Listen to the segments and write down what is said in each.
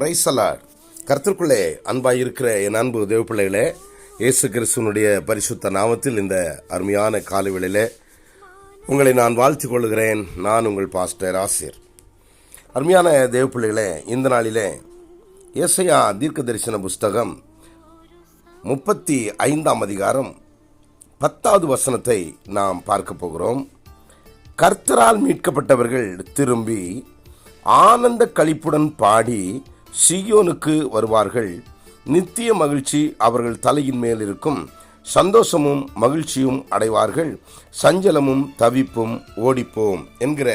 Praise the Lord கருத்திற்குள்ளே அன்பாக இருக்கிற என் அன்பு தேவப்பிள்ளைகளே இயேசு கிறிஸ்துவனுடைய பரிசுத்த நாமத்தில் இந்த அருமையான காலவெளியிலே உங்களை நான் வாழ்த்து கொள்கிறேன். நான் உங்கள் பாஸ்டர் ஆசிர். அருமையான தேவப்பிள்ளைகளே இந்த நாளிலே ஏசையா தீர்க்க தரிசன புஸ்தகம் முப்பத்தி ஐந்தாம் அதிகாரம் பத்தாவது வசனத்தை நாம் பார்க்க போகிறோம். கர்த்தரால் மீட்கப்பட்டவர்கள் திரும்பி ஆனந்த கழிப்புடன் பாடி சியோனுக்கு வருவார்கள். நித்திய மகிழ்ச்சி அவர்கள் தலையின் மேல் இருக்கும். சந்தோஷமும் மகிழ்ச்சியும் அடைவார்கள். சஞ்சலமும் தவிப்பும் ஓடிப்போம் என்கிற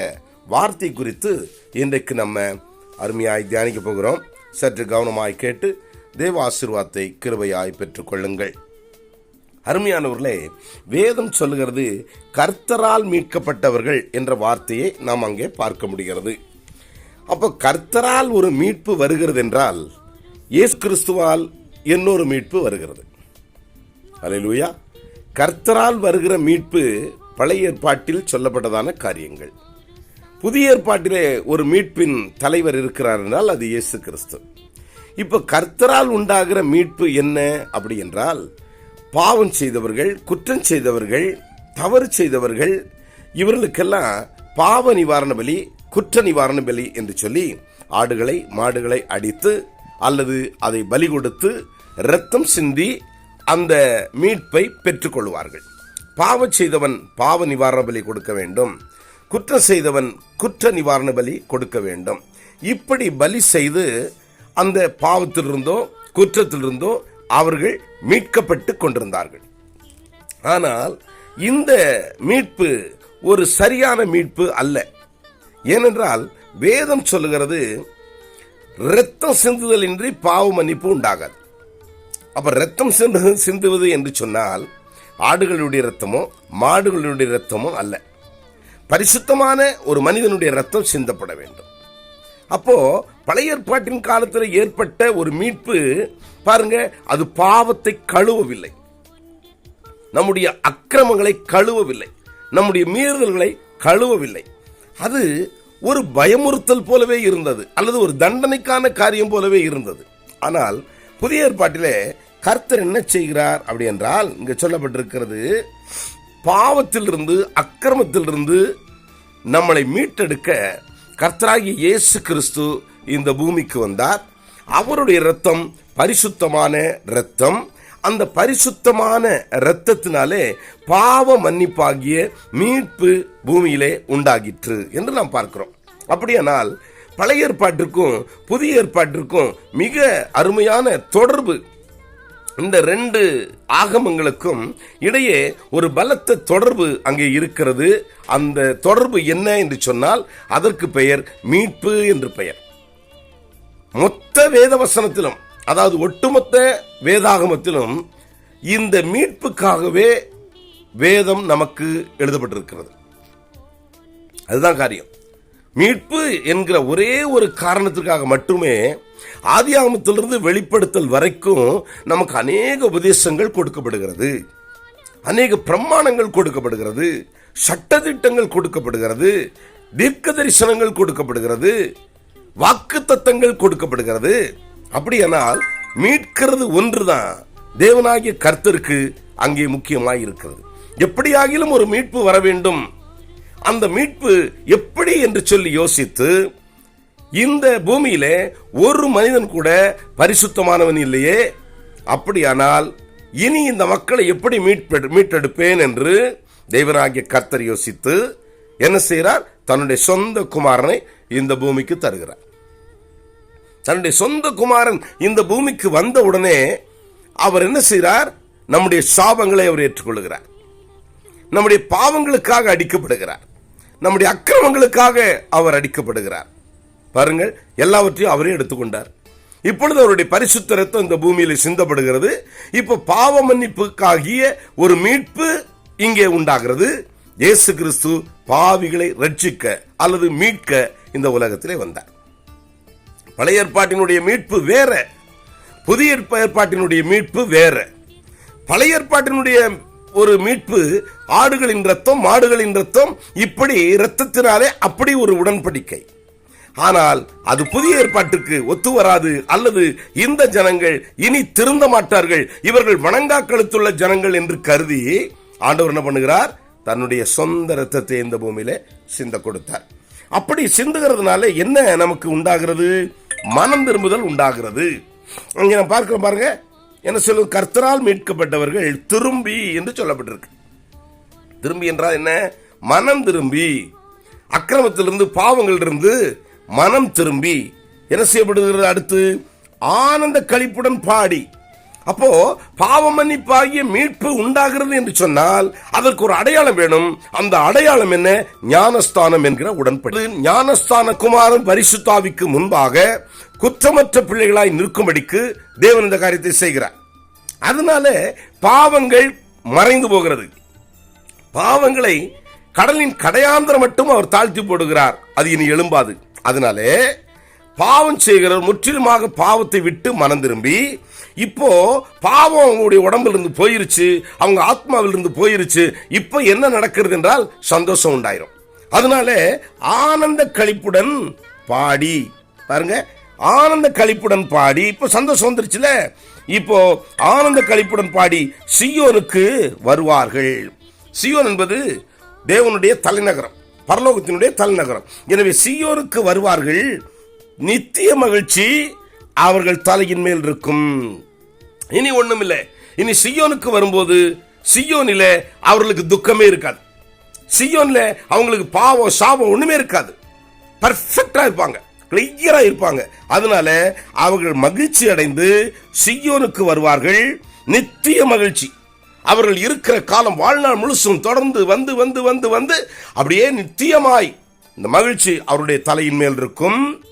வார்த்தை குறித்து இன்றைக்கு நம்ம அருமையாய் தியானிக்க போகிறோம். சற்று கவனமாய் கேட்டு தேவ ஆசீர்வாத்தை கிருபையாய் பெற்றுக்கொள்ளுங்கள் அருமையானவர்களே வேதம் சொல்லுகிறது கர்த்தரால் மீட்கப்பட்டவர்கள் என்ற வார்த்தையை நாம் அங்கே பார்க்க முடிகிறது. அப்போ கர்த்தரால் ஒரு மீட்பு வருகிறது என்றால் இயேசு கிறிஸ்துவால் இன்னொரு மீட்பு வருகிறது. அலையிலூயா கர்த்தரால் வருகிற மீட்பு பழைய ஏற்பாட்டில் சொல்லப்பட்டதான காரியங்கள். புதிய ஏற்பாட்டிலே ஒரு மீட்பின் தலைவர் இருக்கிறார் என்றால் அது இயேசு கிறிஸ்து. இப்போ கர்த்தரால் உண்டாகிற மீட்பு என்ன அப்படி என்றால் பாவம் செய்தவர்கள் குற்றம் செய்தவர்கள் தவறு செய்தவர்கள் இவர்களுக்கெல்லாம் பாவ நிவாரண பலி குற்ற நிவாரண பலி என்று சொல்லி ஆடுகளை மாடுகளை அடித்து அல்லது அதை பலி கொடுத்து இரத்தம் சிந்தி அந்த மீட்பை பெற்றுக்கொள்வார்கள். பாவம் செய்தவன் பாவ நிவாரண பலி கொடுக்க வேண்டும். குற்றம் செய்தவன் குற்ற நிவாரண பலி கொடுக்க வேண்டும். இப்படி பலி செய்து அந்த பாவத்திலிருந்தோ குற்றத்திலிருந்தோ அவர்கள் மீட்கப்பட்டு கொண்டிருந்தார்கள். ஆனால் இந்த மீட்பு ஒரு சரியான மீட்பு அல்ல. ஏனென்றால் வேதம் சொல்லுகிறது இரத்தம் சிந்துதலின்றி பாவ மன்னிப்பு உண்டாகாது. அப்ப ரத்தம் சிந்து சிந்துவது என்று சொன்னால் ஆடுகளுடைய ரத்தமோ மாடுகளுடைய ரத்தமோ அல்ல. பரிசுத்தமான ஒரு மனிதனுடைய ரத்தம் சிந்தப்பட வேண்டும். அப்போ பழைய ஏற்பாட்டின் காலத்தில் ஏற்பட்ட ஒரு மீட்பு பாருங்க அது பாவத்தை கழுவவில்லை. நம்முடைய அக்கிரமங்களை கழுவவில்லை. நம்முடைய மீறுதல்களை கழுவவில்லை. அது ஒரு பயமுறுத்தல் போலவே இருந்தது அல்லது ஒரு தண்டனைக்கான காரியம் போலவே இருந்தது. ஆனால் புதிய ஏற்பாட்டிலே கர்த்தர் என்ன செய்கிறார் அப்படி என்றால் இங்கே சொல்லப்பட்டிருக்கிறது பாவத்திலிருந்து அக்கிரமத்திலிருந்து நம்மளை மீட்டெடுக்க கர்த்தராகிய இயேசு கிறிஸ்து இந்த பூமிக்கு வந்தார். அவருடைய இரத்தம் பரிசுத்தமான இரத்தம். அந்த பரிசுத்தமான இரத்தத்தினாலே பாவ மன்னிப்பாகிய மீட்பு பூமியிலே உண்டாகிற்று என்று நாம் பார்க்கிறோம். அப்படியானால் பழைய ஏற்பாட்டிற்கும் புதிய ஏற்பாட்டிற்கும் மிக அருமையான தொடர்பு இந்த ரெண்டு ஆகமங்களுக்கும் இடையே ஒரு பலத்த தொடர்பு அங்கே இருக்கிறது. அந்த தொடர்பு என்ன என்று சொன்னால் அதற்கு பெயர் மீட்பு என்று பெயர். மொத்த வேத வசனத்திலும் அதாவது ஒட்டுமொத்த வேதாகமத்திலும் இந்த மீட்புக்காகவே வேதம் நமக்கு எழுதப்பட்டிருக்கிறது. அதுதான் காரியம். மீட்பு என்கிற ஒரே ஒரு காரணத்திற்காக மட்டுமே ஆதியாகமத்திலிருந்து வெளிப்படுத்தல் வரைக்கும் நமக்கு அநேக உபதேசங்கள் கொடுக்கப்படுகிறது. அநேக பிரமாணங்கள் கொடுக்கப்படுகிறது. சட்டதிட்டங்கள் கொடுக்கப்படுகிறது. தீர்க்க தரிசனங்கள் கொடுக்கப்படுகிறது. வாக்கு தத்தங்கள் கொடுக்கப்படுகிறது. அப்படியானால் மீட்கிறது ஒன்றுதான். தேவனாகிய கர்த்தருக்கு அங்கே முக்கியமாக இருக்கிறது. எப்படியாகிலும் ஒரு மீட்பு வர வேண்டும். அந்த மீட்பு எப்படி என்று சொல்லி யோசித்து இந்த பூமியில ஒரு மனிதன் கூட பரிசுத்தமானவன் இல்லையே? அப்படியானால் இனி இந்த மக்களை எப்படி மீட்பெடு மீட்டெடுப்பேன் என்று தேவராகிய கர்த்தர் யோசித்து என்ன செய்கிறார்? தன்னுடைய சொந்த குமாரனை இந்த பூமிக்கு தருகிறார். தன்னுடைய சொந்த குமாரன் இந்த பூமிக்கு வந்த உடனே அவர் என்ன செய்கிறார்? நம்முடைய சாபங்களை அவர் ஏற்றுக்கொள்கிறார். நம்முடைய பாவங்களுக்காக அடிக்கப்படுகிறார். நம்முடைய அக்கிரமங்களுக்காக அவர் அடிக்கப்படுகிறார். பாருங்கள் எல்லாவற்றையும் அவரே எடுத்துக்கொண்டார். இப்பொழுது அவருடைய பரிசுத்த ரத்தம் இந்த பூமியில் சிந்தப்படுகிறது. இப்போ பாவ மன்னிப்புக்காகிய ஒரு மீட்பு இங்கே உண்டாகிறது. இயேசு கிறிஸ்து பாவிகளை ரட்சிக்க அல்லது மீட்க இந்த உலகத்திலே வந்தார். பழைய ஏற்பாட்டினுடைய மீட்பு வேற. புதிய ஏற்பாட்டினுடைய மீட்பு வேற. பழைய ஏற்பாட்டினுடைய ஒரு மீட்பு ஆடுகளின் ரத்தம் மாடுகளின் ரத்தம் இப்படி இரத்தத்தினாலே அப்படி ஒரு உடன்படிக்கை. ஆனால் அது புதிய ஏற்பாட்டுக்கு ஒத்து வராது அல்லது இந்த ஜனங்கள் இனி திருந்த மாட்டார்கள் இவர்கள் வணங்கா கழுத்துள்ள ஜனங்கள் என்று கருதி ஆண்டவர் என்ன பண்ணுகிறார்? தன்னுடைய சொந்த ரத்தத்தை இந்த பூமியில சிந்த கொடுத்தார். அப்படி சிந்துகிறதுனால என்ன நமக்கு உண்டாகிறது? மனம் திரும்புதல் உண்டாகிறது. இங்கே நான் பார்க்கிறோம் பாருங்க என்ன சொல்லும் கர்த்தரால் மீட்கப்பட்டவர்கள் திரும்பி என்று சொல்லப்பட்டிருக்கு. திரும்பி என்றால் என்ன? மனம் திரும்பி. அக்கிரமத்திலிருந்து பாவங்களிலிருந்து மனம் திரும்பி. என்ன செய்யப்படுகிறது அடுத்து? ஆனந்த கழிப்புடன் பாடி. அப்போ பாவ மன்னிப்பாகிய மீட்பு உண்டாகிறது என்று சொன்னால் அதற்கு ஒரு அடையாளம் வேணும். அந்த அடையாளம் என்ன? ஞானஸ்தானம் என்கிற உடன்படி. ஞானஸ்தான குமாரன் பரிசுத்தாவிக்கு முன்பாக குற்றமற்ற பிள்ளைகளாய் நிற்கும்படிக்கு தேவன் இந்த காரியத்தை செய்கிறார். அதனால பாவங்கள் மறைந்து போகிறது. பாவங்களை கடலின் கடையாந்திரம் மட்டும் அவர் தாழ்த்தி போடுகிறார். அது இனி எழும்பாது. அதனாலே பாவம் செய்கிறவர் முற்றிலுமாக பாவத்தை விட்டு மனம் திரும்பி இப்போ பாவம் அவங்களுடைய உடம்புல இருந்து போயிருச்சு அவங்க ஆத்மாவில் இருந்து போயிருச்சு. இப்போ என்ன நடக்கிறது என்றால் சந்தோஷம் உண்டாயிரும். அதனால ஆனந்த கழிப்புடன் பாடி பாருங்க ஆனந்த கழிப்புடன் பாடி இப்போ சந்தோஷம் வந்துருச்சுல? இப்போ ஆனந்த கழிப்புடன் பாடி சியோனுக்கு வருவார்கள். சியோன் என்பது தேவனுடைய தலைநகரம் பரலோகத்தினுடைய தலைநகரம். எனவே சியோனுக்கு வருவார்கள் நித்திய மகிழ்ச்சி அவர்கள் தலையின் மேல் இருக்கும். இனி ஒண்ணுமில்லை. இனி சியோனுக்கு வரும்போது சியோனில் அவர்களுக்கு துக்கமே இருக்காது. சியோனில் அவங்களுக்கு பாவம் சாபம் ஒன்றுமே இருக்காது. பர்ஃபெக்டாக இருப்பாங்க. கிளியராக இருப்பாங்க. அதனால அவர்கள் மகிழ்ச்சி அடைந்து சியோனுக்கு வருவார்கள். நித்திய மகிழ்ச்சி. அவர்கள் இருக்கிற காலம் வாழ்நாள் முழுசும் தொடர்ந்து வந்து வந்து வந்து வந்து அப்படியே நித்தியமாய் இந்த மகிழ்ச்சி அவருடைய தலையின் மேல் இருக்கும்.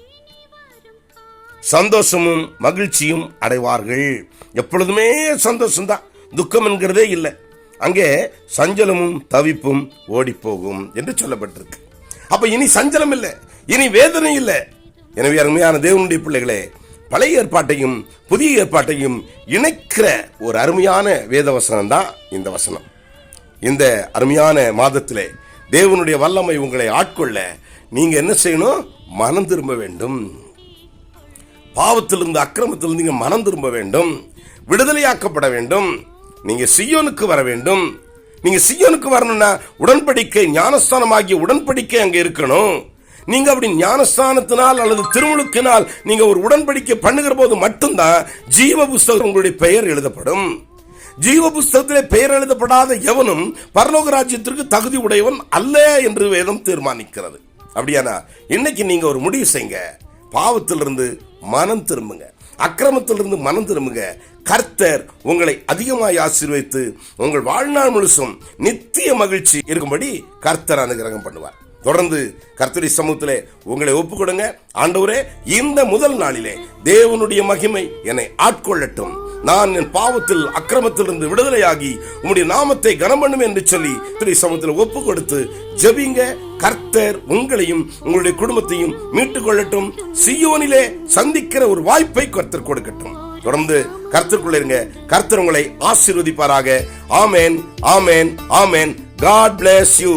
சந்தோஷமும் மகிழ்ச்சியும் அடைவார்கள். எப்பொழுதுமே சந்தோஷம்தான். துக்கம் என்கிறதே இல்லை. அங்கே சஞ்சலமும் தவிப்பும் ஓடிப்போகும் என்று சொல்லப்பட்டிருக்கு. அப்ப இனி சஞ்சலம் இல்லை. இனி வேதனை இல்லை. எனவே அருமையான தேவனுடைய பிள்ளைகளே பழைய ஏற்பாட்டையும் புதிய ஏற்பாட்டையும் இணைக்கிற ஒரு அருமையான வேத வசனம் தான் இந்த வசனம். இந்த அருமையான மாதத்திலே தேவனுடைய வல்லமை உங்களை ஆட்கொள்ள நீங்க என்ன செய்யணும்? மனம் திரும்ப வேண்டும். பாவத்திலிருந்து அக்கிரமத்திலிருந்து நீங்கள் மனம் திரும்ப வேண்டும். விடுதலையாக்கப்பட வேண்டும். நீங்கள் சியோனுக்கு வர வேண்டும். நீங்கள் சியோனுக்கு வரணும்னா உடன்படிக்கை ஞானஸ்தானமாகிய உடன்படிக்கை அங்கே இருக்கணும். நீங்க அப்படி ஞானஸ்தானத்தினால் அல்லது திருமுழுக்கினால் நீங்க ஒரு உடன்படிக்கை பண்ணுகிற போது மட்டும்தான் ஜீவ புஸ்தகம் உங்களுடைய பெயர் எழுதப்படும். ஜீவ புஸ்தகத்திலே பெயர் எழுதப்படாத எவனும் பரலோக ராஜ்யத்திற்கு தகுதி உடையவன் அல்ல என்று வேதம் தீர்மானிக்கிறது. அப்படியானா? இன்னைக்கு நீங்க ஒரு முடிவு செய்யுங்க. பாவத்திலிருந்து மனம் திரும்புங்க. அக்கிரமத்திலிருந்து மனம் திரும்புங்க. கர்த்தர் உங்களை அதிகமாய் ஆசீர்வைத்து உங்கள் வாழ்நாள் முழுசும் நித்திய மகிழ்ச்சி இருக்கும்படி கர்த்தர் அனுகிரகம் பண்ணுவார். தொடர்ந்து கர்த்தரி சமூகத்திலே உங்களை ஒப்பு கொடுங்க ஆண்டவரே இந்த முதல் நாளிலே தேவனுடைய மகிமை என்னை ஆட்கொள்ளட்டும். நான் என் பாவத்தில் அக்கிரமத்திலிருந்து விடுதலையாகி உம்முடைய நாமத்தை கனம் பண்ணும் என்று சொல்லி திரு சமூகத்தில் ஒப்பு கொடுத்து ஜெபிங்க. கர்த்தர் உங்களையும் உங்களுடைய குடும்பத்தையும் மீட்டுக் கொள்ளட்டும் சியோனிலே சந்திக்கிற ஒரு வாய்ப்பை கர்த்தர் கொடுக்கட்டும். தொடர்ந்து கர்த்தருக்குள்ள இருங்க. கர்த்தர் உங்களை ஆசீர்வதிப்பாராக. ஆமேன் ஆமேன் ஆமேன். God bless you